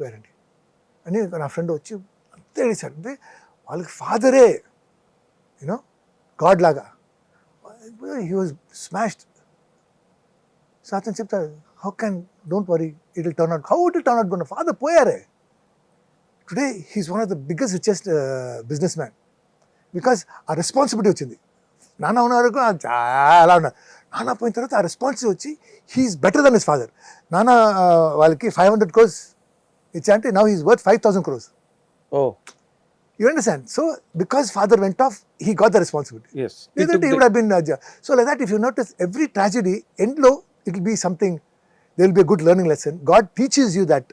అయిపోయారండి అని నా ఫ్రెండ్ వచ్చి అంతే ఏడిశాడు అంటే వాళ్ళకి ఫాదరే యూనో గాడ్ లాగా. హీ వాజ్ స్మాష్డ్ సో అతను చెప్తాడు how can don't worry it will turn out how it will turn out father పోయారే. Today he's one of the biggest richest business man because ఆ responsibility వచ్చింది. నాన్న ఉన్న వరకు చాలా ఉన్నారు. నాన్న పోయిన తర్వాత ఆ రెస్పాన్సిబిలిటీ వచ్చి he's better than his father నాన్న uh, వాళ్ళకి five hundred crores క్రోర్స్ ఇచ్చా అంటే now he's worth five thousand crores oh you understand so because father went off he got the responsibility yes లేదంటే he would been so like that if you notice every tragedy ఎండ్లో it will be something they will be good learning lesson god teachers you that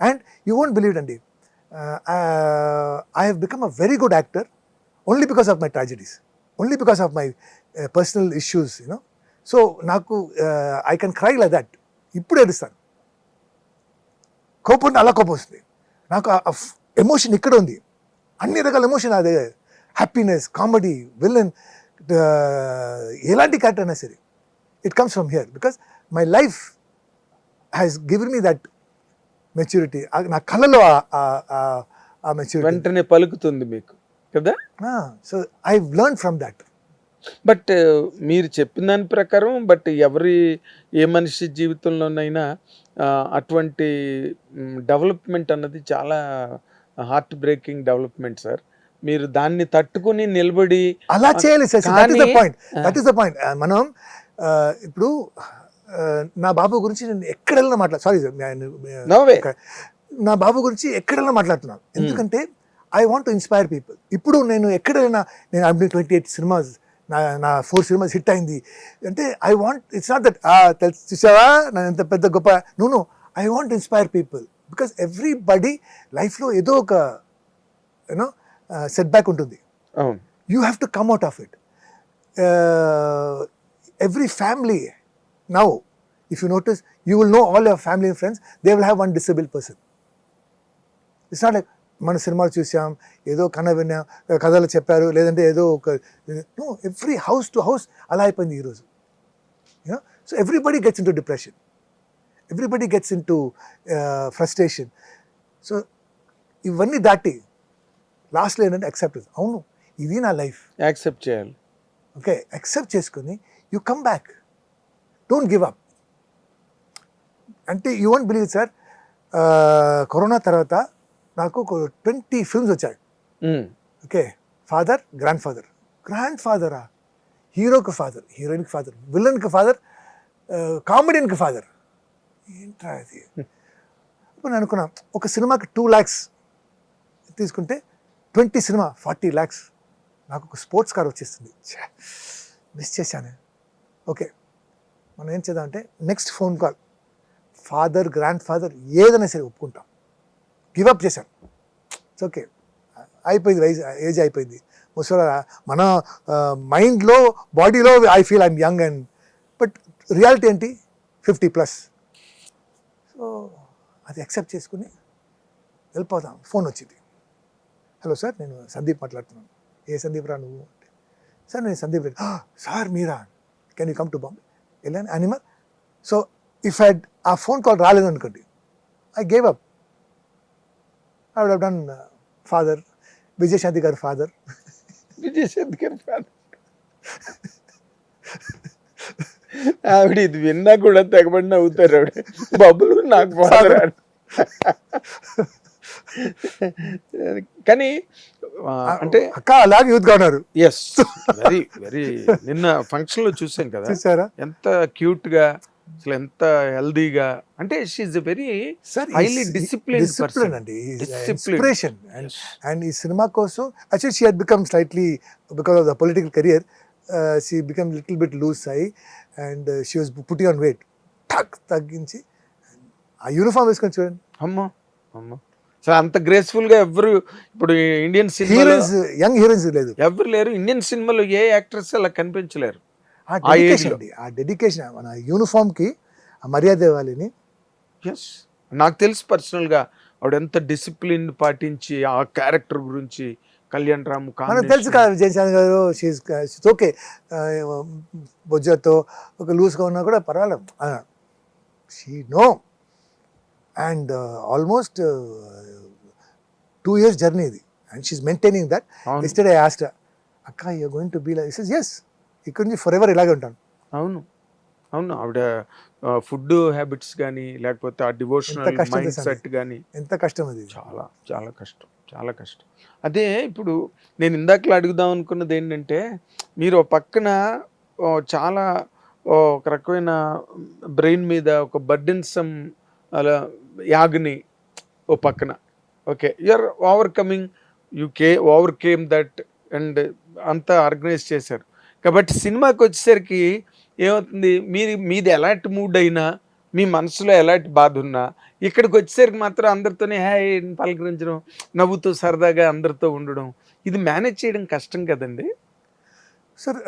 and you won't believe అండి I have become a very good actor only because of my tragedies only because of my personal issues you know so నాకు I can cry like that ఇప్పుడు ఏడుస్తాను కోపం అలా కోపం వస్తుంది. నాకు emotion ఇక్కడ ఉంది. అన్ని రకాల ఎమోషన్ అదే. హ్యాపీనెస్ కామెడీ విలన్ ఎలాంటి క్యారెక్టర్ అయినా సరే it comes from here because my life has given me that maturity నా కళ్ళలో ఆ- మెచ్యూరిటీ వెంటనే పలుకుతుంది మీకు కదా? So I learn from that but మీరు చెప్పిన దాని ప్రకారం బట్ ఎవరి ఏ మనిషి జీవితంలోనైనా అటువంటి డెవలప్మెంట్ అన్నది చాలా హార్ట్ బ్రేకింగ్ డెవలప్మెంట్ సార్. మీరు దాన్ని తట్టుకుని నిలబడి అలా చేయాలి point that is the point మనం ఇప్పుడు నా బాబు గురించి నేను ఎక్కడెళ్ళినా మాట్లా సారీ నా బాబు గురించి ఎక్కడైనా మాట్లాడుతున్నాను. ఎందుకంటే I want to inspire people ఇప్పుడు నేను ఎక్కడైనా నేను ట్వంటీ ఎయిట్ సినిమాస్ నా నా ఫోర్ సినిమాస్ హిట్ అయింది అంటే I want it's not that తెలుసు చూసావా నేను ఎంత పెద్ద గొప్ప నూను I want inspire people because everybody లైఫ్లో ఏదో ఒక యూనో సెట్ బ్యాక్ ఉంటుంది అవును you have to come out of it. Uh, every family now, if you notice, you will know all your family and friends, they will have one disabled person. It's not like మన సినిమాలు చూసాం ఏదో కన విన్నాం కథలు చెప్పారు లేదంటే ఏదో ఒక no every house to house అలా అయిపోయింది ఈరోజు you know so everybody gets into depression. Everybody gets into frustration. So ఇవన్నీ దాటి లాస్ట్లో ఏంటంటే అక్సెప్టెన్స్ అవును ఇది నా లైఫ్. యాక్సెప్ట్ చేయాలి. ఓకే అక్సెప్ట్ చేసుకుని you come back don't give up అంటే you won't believe sir corona తర్వాత నాకు ఒక ట్వంటీ ఫిల్మ్స్ వచ్చాయి. Okay father grand father grand ఫాదరా హీరోకి ఫాదర్ హీరోయిన్కి ఫాదర్ విలన్కి ఫాదర్ కామెడియన్కి ఫాదర్. ఏంట్రా అది ఇప్పుడు నేను అనుకున్నా ఒక సినిమాకి టూ ల్యాక్స్ తీసుకుంటే ట్వంటీ సినిమా ఫార్టీ ల్యాక్స్ నాకు ఒక స్పోర్ట్స్ కార్ వచ్చేస్తుంది మిస్ చేశాను. ఓకే మనం ఏం చేద్దామంటే next phone call. Father grand father ఏదైనా సరే ఒప్పుకుంటాం. గివప్ చేశాను ఇట్స్ ఓకే అయిపోయింది వయసు ఏజ్ అయిపోయింది. ముసలి మన మైండ్లో బాడీలో I feel I'm young and but reality ఏంటి? ఫిఫ్టీ ప్లస్ సో అది యాక్సెప్ట్ చేసుకుని వెళ్ళిపోదాం. ఫోన్ వచ్చింది. హలో సార్ నేను సందీప్ మాట్లాడుతున్నాను. ఏ సందీప్ రా నువ్వు? అంటే సార్ నేను Sandeep Reddy. Ah, sir Meera? Can you come to Bombay వెళ్ళాను. అనిమల్ సో ఇఫ్ హ్యాడ్ ఆ ఫోన్ కాల్ రాలేదు అనుకోండి I gave up I would done father Vijayashanti గారి ఫాదర్ విజయశాంతి గారి father. ఆవిడ ఇది విన్నా కూడా తెగబడి నవ్వుతారు ఆవిడ. బబ్బులు నాకు father అని. కానీ ఆ, అంటే అక్క అలాగే యూత్గా ఉన్నారు. ఎస్ వెరీ వెరీ నిన్న ఫంక్షన్లో చూసాం కదా. చూసారా ఎంత క్యూట్గా అసలు ఎంత హెల్దీగా అంటే she's very sir disciplined discipline person. అండి. ఇన్స్పిరేషన్ అండ్ ఈ సినిమా కోసం actually she had become slightly because of the political career she become little bit loose అయ్యి and she was put on weight టక్ తగ్గించి ఆ యూనిఫామ్ వేసుకొని చూడండి. అమ్మో అమ్మో. సో అంత గ్రేస్ఫుల్గా ఎవరు ఇప్పుడు ఇండియన్ సినిమాలో హీరోయిన్స్ యంగ్ హీరోయిన్స్ లేదు. ఎవరు లేరు. ఇండియన్ సినిమాలో ఏ యాక్ట్రెస్ అలా కనిపించలేరు. ఆ డెడికేషన్. అండి. ఆ డెడికేషన్ మన యూనిఫామ్కి ఆ మర్యాద ఇవ్వాలని. ఎస్ నాకు తెలుసు పర్సనల్గా ఆవిడ ఎంత డిసిప్లిన్ పాటించి ఆ క్యారెక్టర్ గురించి కళ్యాణ్ రామ్ మనకు తెలుసు కదా విజయశాంతి గారు ఓకే బొజ్జతో ఒక లూజ్గా ఉన్నా కూడా పర్వాలేదు. She no. And almost two years journey ఇది. And she's maintaining that. అవును. ఎస్టర్డే ఆస్ట్ అక్క you going to be like yes ఇక్కడ నుంచి ఫర్ ఎవర్ ఇలాగే ఉంటాను. అవును. అవును. ఆవిడ ఫుడ్ హ్యాబిట్స్ కానీ లేకపోతే ఆ డివోషనల్ మైండ్ తెలుసా సెట్ కానీ ఎంత కష్టం అది? చాలా చాలా కష్టం. చాలా కష్టం. అదే ఇప్పుడు నేను ఇందాకలా అడుగుదాం అనుకున్నది ఏంటంటే మీరు పక్కన చాలా ఒక రకమైన బ్రెయిన్ మీద ఒక బర్డెన్సమ్ అలా యాగ్ని ఓ పక్కన. Okay. You're over coming you K over came that and అంతా ఆర్గనైజ్ చేశారు. కాబట్టి సినిమాకి వచ్చేసరికి ఏమవుతుంది? మీరు మీది ఎలాంటి మూడ్ అయినా మీ మనసులో ఎలాంటి బాధ ఉన్నా ఇక్కడికి వచ్చేసరికి మాత్రం అందరితోనే హాయ్ పలకరించడం నవ్వుతూ సరదాగా అందరితో ఉండడం ఇది మేనేజ్ చేయడం కష్టం కదండి? సార్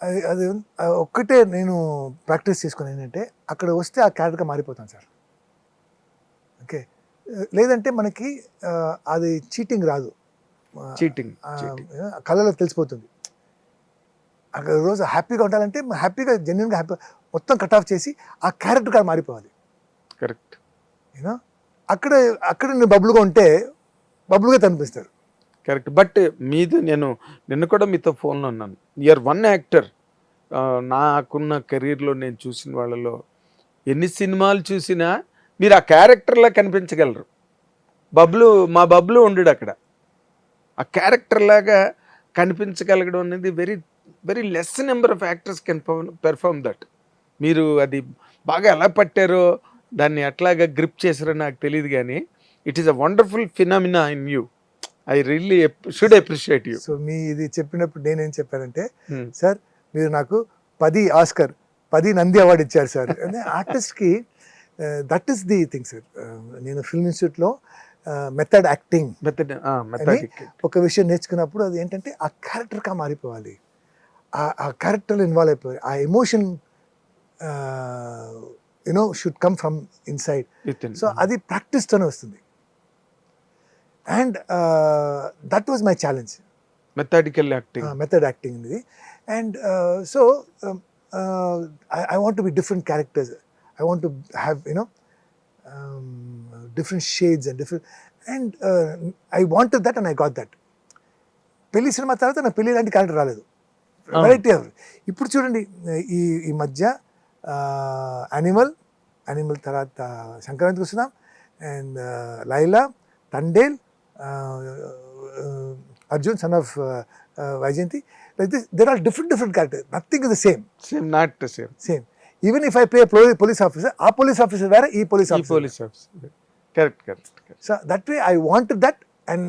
అది అది ఒక్కటే నేను ప్రాక్టీస్ చేసుకుని ఏంటంటే అక్కడ వస్తే ఆ క్యారెక్టర్గా మారిపోతాను సార్. ఓకే? లేదంటే మనకి అది చీటింగ్ రాదు. చీటింగ్ కళ్ళలో తెలిసిపోతుంది. అక్కడ రోజు హ్యాపీగా ఉండాలంటే హ్యాపీగా జెన్యున్గా హ్యాపీ మొత్తం కట్ ఆఫ్ చేసి ఆ క్యారెక్టర్గా మారిపోవాలి. కరెక్ట్ యూనో అక్కడ అక్కడ నేను బబుల్గా ఉంటే బబుల్గా కనిపిస్తారు. కరెక్ట్ బట్ మీది నేను నిన్న కూడా మీతో ఫోన్లో ఉన్నాను. ఇయర్ వన్ యాక్టర్ నాకున్న కెరీర్లో నేను చూసిన వాళ్ళలో ఎన్ని సినిమాలు చూసినా మీరు ఆ క్యారెక్టర్లా కనిపించగలరు. బబ్లు మా బబ్లు ఉండడు అక్కడ. ఆ క్యారెక్టర్ లాగా కనిపించగలగడం అనేది very very less number of actors can perform that మీరు అది బాగా ఎలా పట్టారో దాన్ని ఎట్లాగా గ్రిప్ చేశారో నాకు తెలియదు కానీ it is a wonderful phenomena in you I really should appreciate you so మీ ఇది చెప్పినప్పుడు నేనేం చెప్పానంటే సార్ మీరు నాకు పది ఆస్కర్ పది నంది అవార్డు ఇచ్చారు సార్. అంటే ఆర్టిస్ట్కి that is the thing sir నేను ఫిల్మ్ ఇన్స్టిట్యూట్లో మెథడ్ యాక్టింగ్ మెథడ్ ఒక విషయం నేర్చుకున్నప్పుడు అది ఏంటంటే ఆ క్యారెక్టర్గా మారిపోవాలి. ఆ- క్యారెక్టర్లో ఇన్వాల్వ్ అయిపోవాలి ఆ emotion you know should come from inside so అది ప్రాక్టీస్తోనే వస్తుంది. And that was my challenge methodical acting method acting ఇది and so I want to be different characters I want to have you know different shades and different and I want that and I got that పెళ్ళి సినిమా తర్వాత నాకు పెళ్ళి లాంటి character రాలేదు. Variety ఇప్పుడు చూడండి ఈ ఈ మధ్య యానిమల్ యానిమల్ తర్వాత సంక్రాంతికి వస్తున్నాం. And Laila Thandel Arjun son of Vyjayanthi like this there are different different character nothing is the same same not same same even if I play police officer ఆ police officer వేరే ఈ police officer police officer correct correct so that way I want that and